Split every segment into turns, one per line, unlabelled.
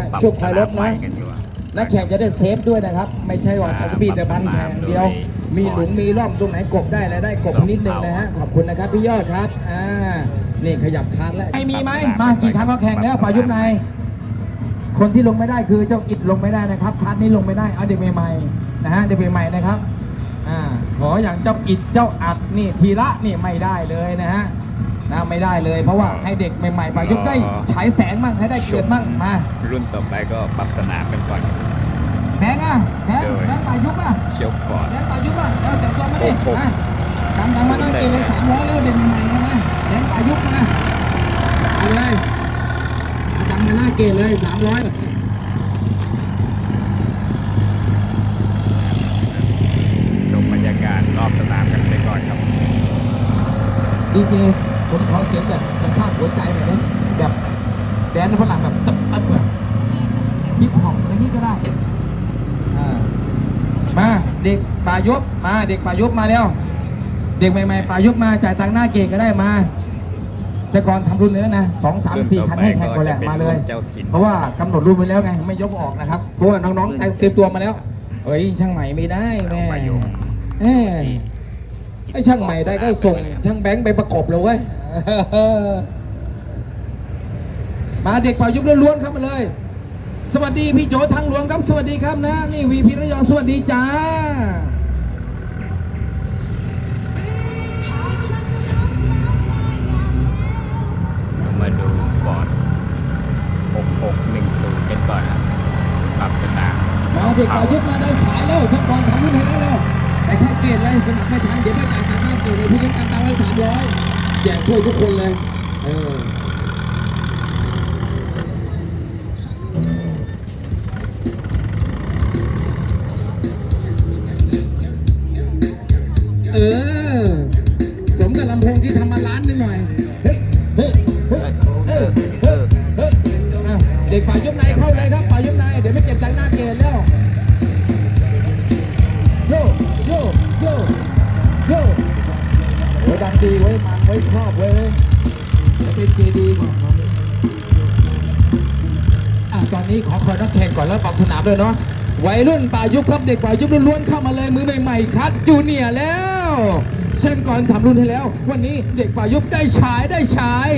ะ
ปรับ
ช่วงคลายรถ
สนามใหม่
นะ
กันอยู่อะ
นักแข่งจะได้เซฟด้วยนะครับ ไม่ใช่ว่า
อ่า
จะมีแต่บันแข่งเดียว
ปรับสนาม
มีหลุมมีร่องตรงไหนกบได้แล้วได้กบ
สอง
นิดนึงนะฮะ
เท่า
ขอบคุณนะครับพี่ยอดครับอ่านี่ขยับคันแล้วไอ้มีไหมมากี่ครั้งก็แข่งแล้วฝ่ายยุบใน คนที่ลงไม่ได้คือเจ้าอิดลงไม่ได้นะครับคันนี้ลงไม่ได้เอาเด็กใหม่ๆนะฮะเด็กใหม่ๆนะครับอ่าขออย่างเจ้าอิดเจ้าอัดนี่ทีละนี่ไม่ได้เลยนะฮะ นะไม่ได้เลย เพราะว่าให้เด็กใหม่ๆฝ่ายยุบได้ฉายแสงมั่งให้ได้เกียรติมั่งมา
รุ่นต่อไปก็ปรับสนามกันก่อน
แบงค์อะแบงค์
เดี๋ยว
แบงค์ฝ่ายยุบอะ
เชลฟอร์ด
แบงค์ฝ่ายยุบอะเราแต่งตัวมาดิ
โอ้โห
มาทำทำมาได้เกณฑ์เลยสามร้อยแล้วเด็กใหม่ๆนะแบงค์ฝ่ายยุบมาเอาเลยจำมาหน้าเกณฑ์เลยสามร้อย
ชมบรรยากาศรอบสนามกันไปก่อนครับ
ดีเจ ผมขอเสียงแบบกระชากหัวใจหน่อยนะแบบแดนฝรั่งแบบตึ๊บตึ๊บแบบฮิปฮอปอะไรนี้ก็ได้อ่ามาเด็กป่ายบมาเด็กป่ายบมาแล้วเด็กใหม่ๆป่ายบมาจ่ายตังค์หน้าเกณฑ์ก็ได้มาแต่ก่อนทำรุ่นเนื้อนะสองสามสี่คันให้แข่งก่อนแหละมาเลย
เจ้าถิ่น
เพราะว่ากำหนดรุ่นไว้แล้วไงไม่ยกออกนะครับเพราะว่าน้องๆเตรียมตัวมาแล้ว เอ้ยช่างใหม่ไม่ได้แม่ ไอ้ช่างใหม่ได้ก็ส่งช่างแบงค์ไปประกบเลยเว้ยมาเด็กป่ายุบล้วนๆครับมาเลย สวัสดีพี่โจทางหลวงครับสวัสดีครับนะ นี่วีพีระยองสวัสดีจ้า
เรามาดูฟอร์ด6610กันก่อนครับปรับสนาม
มาเด็กป่ายุบมาได้ขายแล้วช่างบอลทำรุ่น ให้แล้วแล้วแต่แพ็กเลยสมัครไม่ทันเดี๋ยวไม่จ่ายตังค์หน้าเกจเลยพี่เลี้ยงกันตังค์ไว้สามร้อยแจกช่วยทุกคนเลยเออเออ สมกับลำโพงที่ทำมาล้านนึงหน่อย เฮ้ย เฮ้ย เฮ้ย เฮ้ยเฮ้ยเฮ้ยอ้าวเด็กฝ่ายยกในเข้าเลยครับ ดังดีเว้มันไว้ชอบเว้จะเป็นเจดีก่อนอะตอนนี้ขอคอยนักแข่งก่อนแล้วปรับสนามเลยเนาะวัยรุ่นป่ายุบครับเด็กป่ายุบล้วนๆเข้ามาเลยมือใหม่ๆคัดจูเนียร์แล้วเช่นก่อนทำรุ่นให้แล้ว วันนี้เด็กป่ายุบได้ฉายได้ฉาย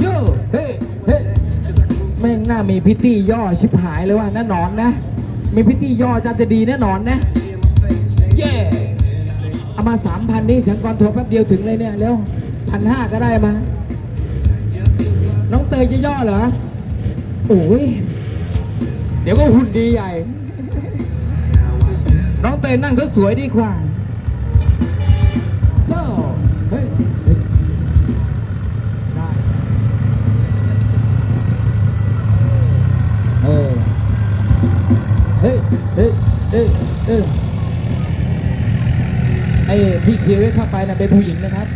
โย่เฮ้เฮ้แม่งหน้ามีพิตตี้ย่อชิบหายเลยว่ะน่นอนนะ มีพิตตี้ย่อจะจะดีแน่นอนนะเย่ เอามาสามพันนี่ฉันก่อนโทรแป๊บเดียวถึงเลยเนี่ยแล้วพันห้าก็ได้มา น้องเตยจะย่อเหรอ โอ้ย เดี๋ยวก็หุ่นดีใหญ่ น้องเตยนั่งก็สวยดีกว่าย่เฮ้ยเฮ้ยได้เออเฮ้ย เฮ้ย เฮ้ยเฮ้ย ไอ้ที่เคลียร์เข้าไปนะเป็นผู้หญิงนะครับ